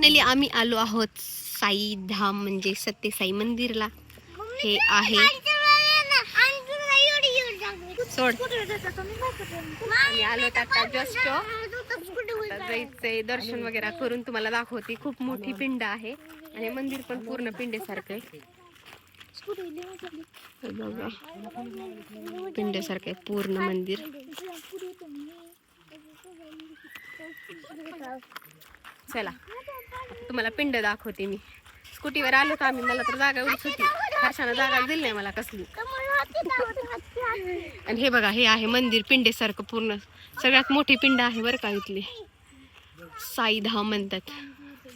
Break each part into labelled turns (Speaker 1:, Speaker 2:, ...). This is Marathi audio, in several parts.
Speaker 1: फायनली आम्ही आलो आहोत साई धाम म्हणजे सत्यसाई मंदिरला. हे आहे. सोड. आलो आता जस्ट जायचंय. दर्शन वगैरे करून तुम्हाला दाखवते. खूप मोठी पिंड आहे. आणि मंदिर पण पूर्ण पिंडेसारखं आहे. बघा. पिंडेसारखं आहे. पूर्ण मंदिर. चला. तुम्हाला पिंड दाखवते मी. स्कूटीवर आलो तर आम्ही मला तर जागा एवढीच होती. हर्षानं जागा दिली नाही मला कसली. आणि हे बघा हे आहे मंदिर पिंडेसारखं पूर्ण. सगळ्यात मोठी पिंड आहे बरं का इथली. साईधाम म्हणतात.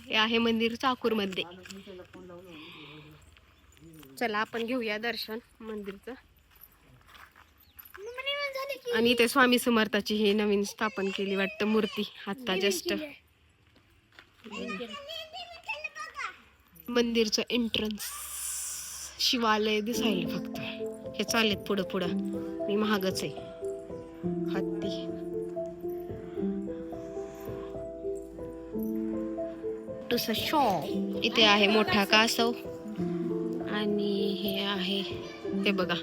Speaker 1: हे आहे मंदिर चाकूरमध्ये. चला आपण घेऊया दर्शन मंदिरचं. आणि इथे स्वामी समर्थाची हे नवीन स्थापन केली वाटतं मूर्ती. आत्ता जस्ट मंदिरचं एंट्रन्स शिवालय दिसायला फक्त. हे चालेत पुढं पुढं. मी महागच आहे. हत्ती. टुस शॉप. इथे आहे मोठा कासव. आणि हे आहे हे बघा.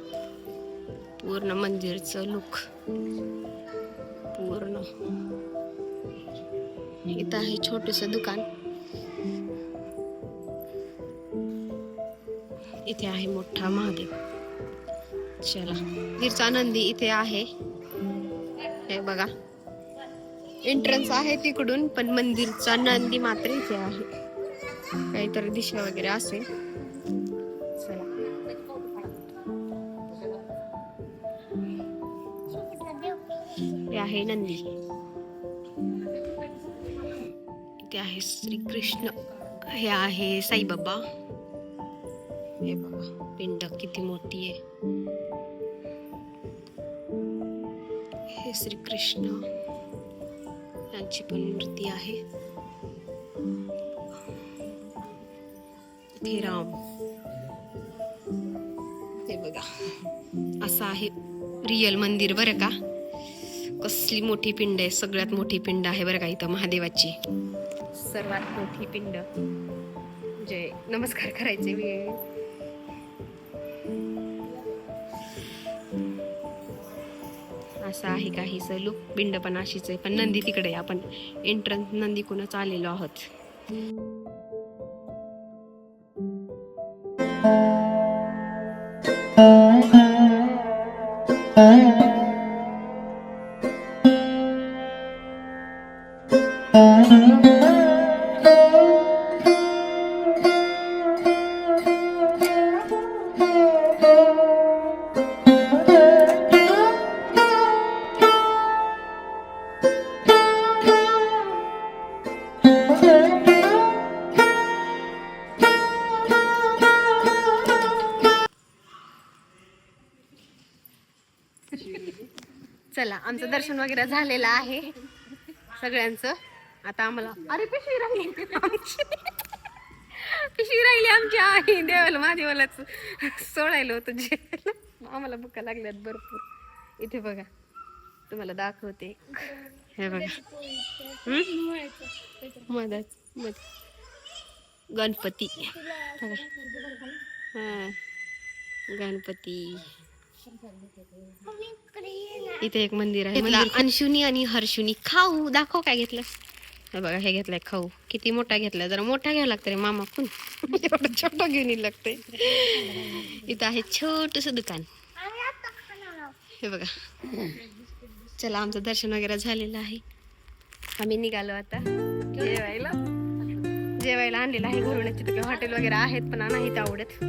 Speaker 1: पूर्ण मंदिरचं लुक पूर्ण. इथं आहे छोटस दुकान. इथे आहे मोठा महादेव. चला गिरचा नंदी इथे आहे. हे बघा. एंट्रन्स आहे तिकडून पण मंदिरचा नंदी मात्र इथे आहे. काहीतरी दिशा वगैरे असेल. चला. हे आहे नंदी. ते आहे. श्रीकृष्ण हे आहे साईबाबा. हे बाबा पिंड किती मोठी आहे. हे श्रीकृष्ण. यांची पण मूर्ती आहे. हे राम. हे बघा. असं आहे रियल मंदिर बरं का? कसली मोठी पिंड आहे. सगळ्यात मोठी पिंड आहे बरं का इथं महादेवाची. सर्वात मोठी पिंड. म्हणजे नमस्कार करायचे वेळ असं आहे काहीच लुक पिंड पण अशीच आहे पण नंदी तिकडे आपण एंट्रन्स नंदीकूनच आलेलो आहोत. दर्शन वगैरे झालेलं आहे. सगळ्यांचं. आता आम्हाला अरे पिशवी राहिली. आमची. पिशवी राहिली आमची. आई देवाला महादेवालाच सोडायला होतं जे आम्हाला भुका लागल्यात भरपूर. इथे बघा. तुम्हाला दाखवते. हे बघा. मदत गणपती. हां. गणपती. इथे एक मंदिर आहे. अंशुनी आणि हर्षुनी. खाऊ दाखव काय घेतलं. हे बघा हे घेतलंय खाऊ. किती मोठा घेतलाय जरा मोठा घ्यावा लागतं रे मामा कोण? एवढं छोटं घेऊन येईल लागतंय. इथं आहे छोटस दुकान. हे बघा. चला आमचं दर्शन वगैरे झालेलं आहे. आम्ही निघालो आता. जेवायला. जेवायला आणलेलं आहे घरून तिथे हॉटेल वगैरे आहेत पण नाही आवडत.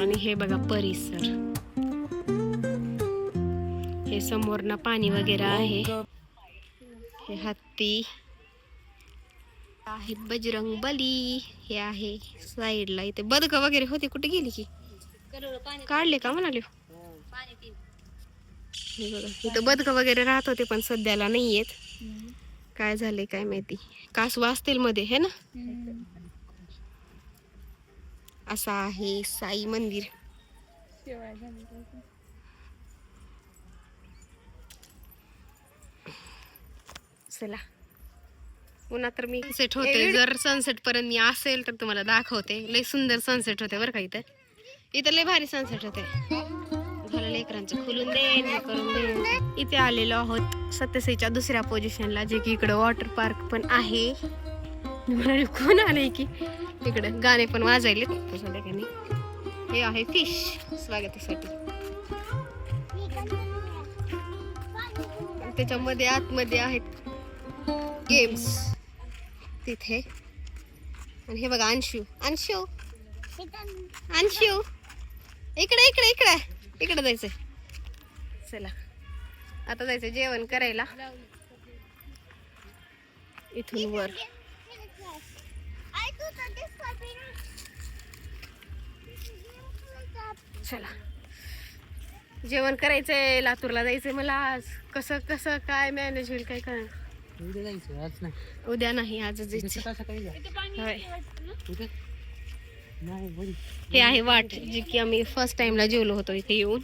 Speaker 1: आणि हे बघा परिसर. हे समोरनं पाणी वगैरे आहे. हे हत्ती. आहे बजरंग बली. हे आहे साईडला. इथे बदक वगैरे होते. कुठे गेली की? काढले का म्हणाले? हे बघा इथं बदक वगैरे राहत होते पण सध्याला नाही येत काय झाले काय माहिती. कास वाचतील मध्ये हे ना? असं आहे साई मंदिर. चला. पुन्हा तर मी सेट होते. जर सनसेट पर्यंत मी असेल तर तुम्हाला दाखवते. लय सुंदर सनसेट होते बरं का इथं. इथं लय भारी सनसेट होते. झालं लेकरांचं खुलून दे करून दे. इथे आलेलो आहोत सत्यसाईच्या दुसऱ्या पोझिशनला जे की इकडं वॉटर पार्क पण आहे. मी म्हणाले कोण आले की? इकडं गाणे पण वाजायले ठिकाणी हे आहे फिश स्वागतासाठी. त्याच्यामध्ये आतमध्ये आहेत गेम्स. तिथे. आणि हे बघा अंशू. अंशू. अंशू. इकडे इकडे इकडे. इकडे जायचंय. चला. आता जायचं जेवण करायला. इथून वर. चला. जेवण करायचंय लातूरला जायचंय मला आज. कसं कसं काय मॅनेज होईल काय कळ
Speaker 2: उद्या जायचं आज नाही.
Speaker 1: उद्या नाही आजच जायचं.
Speaker 2: सकाळ सकाळी जा.
Speaker 1: होय.
Speaker 2: उद्या. नाही बरी.
Speaker 1: हे आहे वाट जी की आम्ही फर्स्ट टाइमला जेवलो होतो इथे येऊन.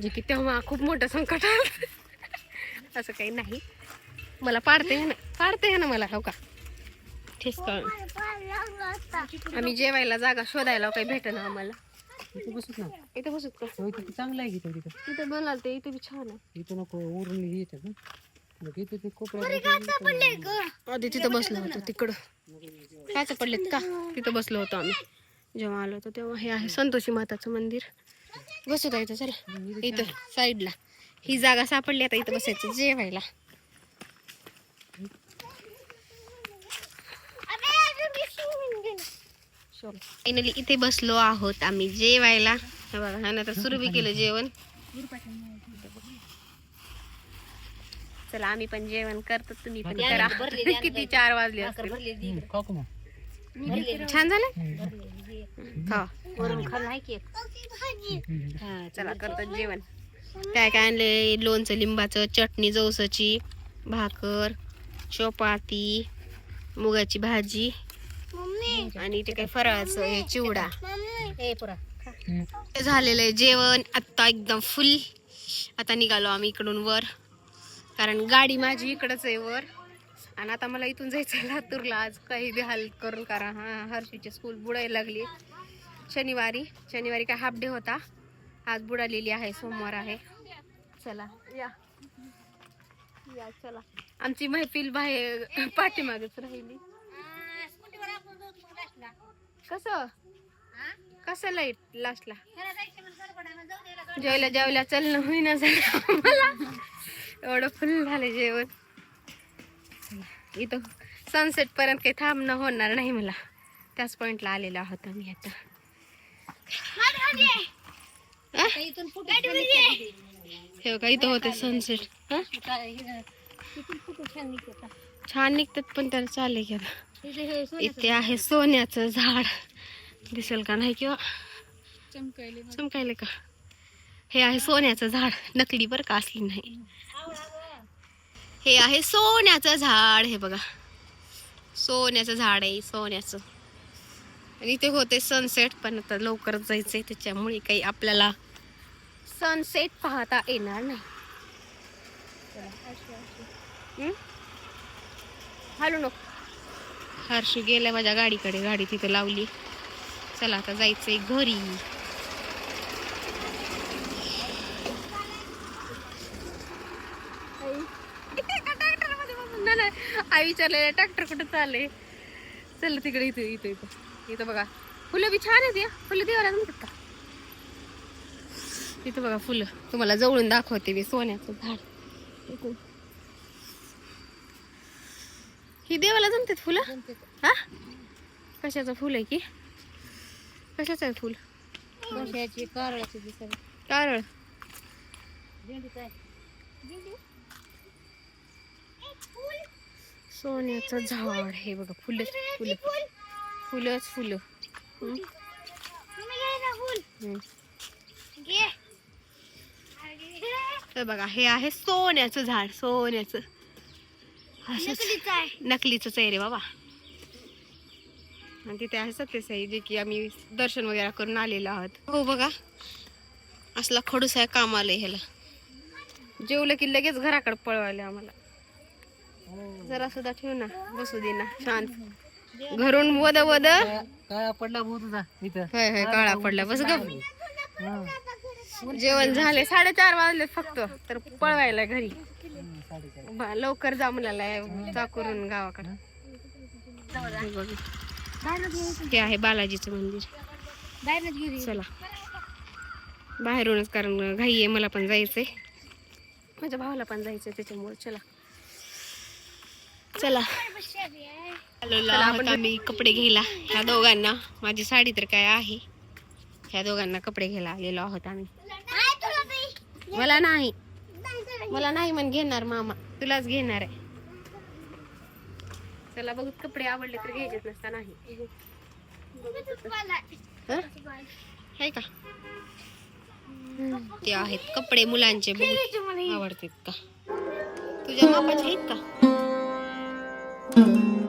Speaker 1: जे की तेव्हा खूप मोठं संकट आलं. असं काही नाही. मला पाडते ना पाडते ना मला हो का? ठेस आम्ही जेवायला जागा शोधायला काही भेटेना आम्हाला.
Speaker 2: इथं बसत ना.
Speaker 1: इथे बसत का?
Speaker 2: होय तिथं चांगलं आहे की तो तिथं.
Speaker 1: इथे बनला ते इथे बी छान आहे.
Speaker 2: इथं नको उरून येतात ना.
Speaker 1: आधी तिथं बसलो होतो तिकडं. कायच पडलेत का? तिथं बसलो होतो आम्ही. जेव्हा आलो होतो तेव्हा हे आहे संतोषी माताचं मंदिर. बसू का इथं चला. इथं साईडला. ही जागा सापडली आता इथं बसायचं जेवायला. फायनली इथे बसलो आहोत आम्ही जेवायला. हे बघा ह्यानं तर सुरू बी केलं जेवण. चला आम्ही पण जेवण करतो तुम्ही पण करा. किती चार वाजले असतील? छान झालं? चला करतो जेवण. काय काय आणले लोणचं लिंबाचं चटणी जवसाची भाकर चपाती मुगाची भाजी आणि ते काय फराळाचं हे चिवडा ते झालेलं आहे जेवण. आत्ता एकदम फुल आता निघालो आम्ही इकडून वर. कारण गाडी माझी इकडंच आहे वर. आणि आता मला इथून जायचं लातूरला. आज काही बी हाल करून कारण हा हर्षीची स्कूल बुडायला लागली. शनिवारी. शनिवारी काय हाफ डे होता. आज बुडालेली आहे. सोमवार आहे. चला या. या चला. आमची महफिल बाहेर पाठीमागच राहिली. कसं? कसं लाइट लास्टला जेवायला जेवायला चलणं होईना झालं मला एवढं फुल झालं जेवण. इथं सनसेट पर्यंत काही थांबणं होणार नाही मला. त्याच पॉइंटला आलेलो आहोत आम्ही आता? हे? बघा इथं होते सनसेट छान निघतात पण त्याला चालले की आता. इथे आहे सोन्याचं झाड. दिसेल का नाही किंवा? चमकायले का? हे आहे सोन्याचं झाड. नकली बरं का असली नाही. हे आहे सोन्याचं झाड. हे बघा. सोन्याचं झाड आहे सोन्याचं. आणि इथे होते सनसेट पण आता लवकरच जायचंय. त्याच्यामुळे काही आपल्याला सनसेट पाहता येणार नाही. हॅलो नको. हर्षू गेल्या माझ्या गाडीकडे. गाडी तिथे लावली. चला आता जायचंय घरी. आई विचारलेलं ट्रॅक्टर कुठं चालले चल तिकडे इथं इथं इथं. इथं बघा. फुलं बी छान आहेत या. फुलं देवाला म्हणतात का? इथं बघा फुलं. तुम्हाला जवळून दाखवते मी सोन्याचं झाड. ही देवाला जमतात फुलं? हा? कशाचं फुल आहे की? कशाचं आहे फुल? कारळ. सोन्याचं झाड हे बघा फुलं फुलं. फुलंच फुलं. हे? बघा हे आहे सोन्याचं झाड सोन्याचं. नकलीचंच आहे. रे बाबा. आणि तिथे आहे सत्यसाई जे की आम्ही दर्शन वगैरे करून आलेलो आहोत. हो बघा असला खडूस आहे काम आलंय ह्याला. जेवलं की लगेच घराकडे पळवायला आम्हाला. जरा सुद्धा ठेव ना बसू दे ना शांत. घरून वद वद.
Speaker 2: काय पडला
Speaker 1: काळा पडला. बस ग. जेवण झाले साडेचार वाजले फक्त तर पळवायला घरी. लवकर जा म्हणाला चाकरून गावाकडे. हे आहे बालाजीचं मंदिर. चला. बाहेरूनच कारण घाई आहे मला पण जायचंय. माझ्या भावाला पण जायचंय त्याच्यामुळे. चला. चला. आहोत आम्ही कपडे घ्यायला. ह्या दोघांना माझी साडी तर काय आहे? ह्या दोघांना कपडे घ्यायला आलेलो आहोत आम्ही. मला नाही. मला नाही म्हण घेणार मामा. तुलाच घेणार आहे. चला बघू कपडे आवडले तर घ्यायचेच नसता नाही. हं? का? ते आहेत कपडे मुलांचे आवडतात का? तुझ्या मापाचे आहेत का? Mm-hmm.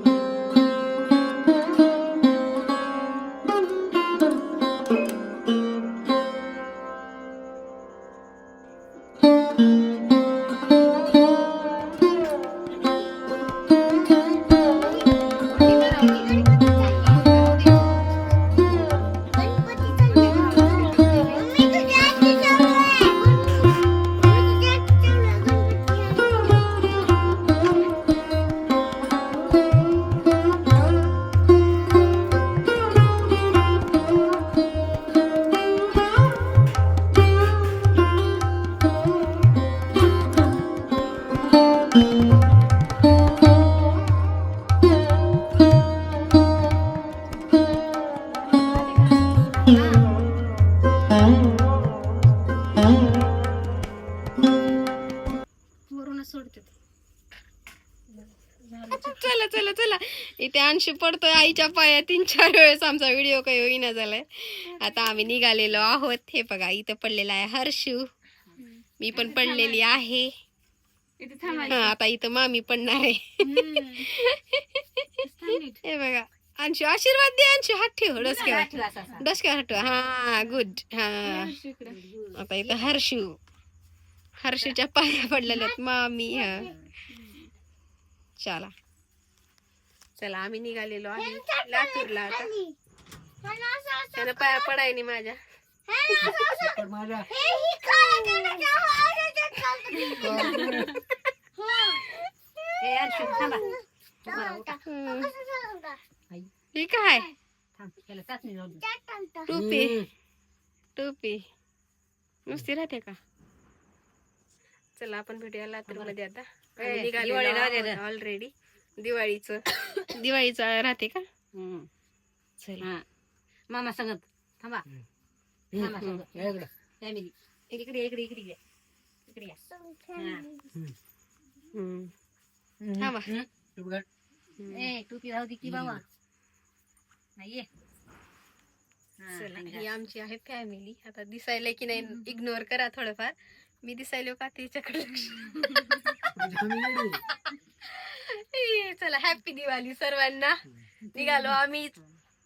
Speaker 1: पडतोय आईच्या पाया. तीन चार वेळेस आमचा व्हिडिओ काही होईना झालाय. आता आम्ही निघालेलो आहोत. हे बघा इथं पडलेला आहे हर्षू. मी पण पडलेली आहे. हा, आता इथं मामी पडणार आहे. हे बघा. अंशू आशीर्वाद दे अंशू. हात ठेव. डोसक्यावर डोसक्यावर ठेव. हा गुड हा. आता इथं हर्षू. हर्षूच्या पाया पडलेल्या आहेत मामी. हा. चला. चला आम्ही निघालेलो आहे लातूरला आता. त्यानं पाया पडाय नाही माझ्या. ही काय. टोपी. टोपी. नुसती राहते का? चला आपण भेटूया लातूरमध्ये आता
Speaker 2: दिवाळीला
Speaker 1: ऑलरेडी दिवाळीचं दिवाळीचं राहते का
Speaker 2: हम्म.
Speaker 1: चला
Speaker 2: हा. मामा सांगत थांबा मामा सांगत फॅमिली इकडे इकडे इकडे ये. इकडे या. हा.
Speaker 1: हम्म. थांबा.
Speaker 2: हम्म. टुपगड. ए टोपी राहू दे की बाबा नाही ये. हा,
Speaker 1: चला ही आमची आहे फॅमिली आता दिसायला की नाही इग्नोर करा थोडंफार मी दिसायलो का लक्ष ए, चला हॅपी दिवाळी सर्वांना. निघालो आम्ही.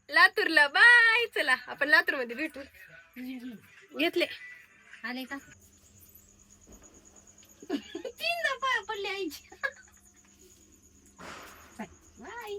Speaker 1: लातूरला. बाय चला आपण लातूरमध्ये भेटू. घेतले.
Speaker 2: आले का?
Speaker 1: तीनदा पाया पडले आईची. बाय